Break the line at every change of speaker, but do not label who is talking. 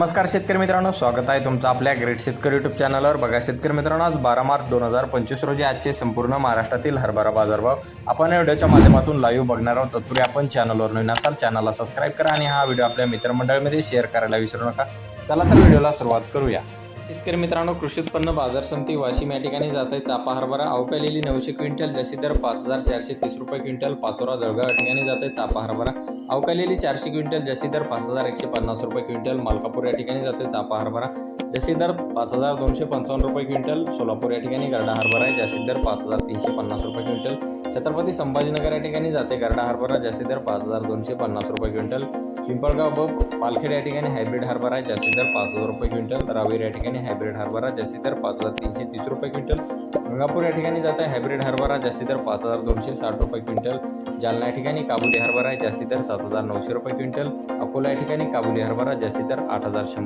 नमस्कार शेतकरी मित्रांनो स्वागत आहे तुमचं आपल्या ग्रेट शेतकरी युट्यूब चॅनलवर बघा शेतकरी मित्रांनो आज बारा मार्च दोन हजार पंचवीस रोजी आजचे संपूर्ण महाराष्ट्रातील हरभरा बाजारभाव आपण या व्हिडिओच्या माध्यमातून लाईव्ह बघणार आहोत. तत्पूर्वी आपण चॅनलवर नवीन असाल चॅनलला सबस्क्राईब करा आणि हा व्हिडिओ आपल्या मित्रमंडळीमध्ये शेअर करायला विसरू नका. चला तर व्हिडिओला सुरुवात करूया. शेतकरी मित्रांनो कृषी उत्पन्न बाजार समिती वाशिम या ठिकाणी जात आहे. चापा हरभरा अवकालेली नऊशे क्विंटल जशी दर पाच हजार चारशे तीस रुपये क्विंटल पाचोरा जळगाव या ठिकाणी जात आहे चापा हरभरा. अवकालेली चारशे क्विंटल जशी दर पाच हजार एकशे पन्नास रुपये क्विंटल मालकापूर या ठिकाणी जाते चापा हरभरा. जशी दर पाच हजार दोनशे पंचावन्न रुपये क्विंटल सोलापूर या ठिकाणी गरडा हरभरा आहे जास्तीत दर पाच हजार तीनशे पन्नास रुपये क्विंटल. छत्रपती संभाजीनगर या ठिकाणी जाते गरडा हरभरा जास्तीत दर पाच हजार दोनशे पन्नास रुपये क्विंटल. पिंपळगाव बब पालखेड या ठिकाणी हायब्रिड हरभरा आहे. जास्तीत दर पाच हजार रुपये क्विंटल. रावेर या ठिकाणी हायब्रिड हरभरा जास्तीत दर पाच हजार तीनशे तीस रुपये क्विंटल. गंगापूर या ठिकाणी जात आहे. हायब्रिड हरभरा जास्तीत दर पाच हजार दोनशे साठ रुपये क्विंटल. जालना या ठिकाणी काबुली हरभरा आहे. जास्तीत दर सात हजार नऊशे रुपये क्विंटल. अकोला या ठिकाणी काबुली हरभरा जास्तीत दर आठ हजार शंभर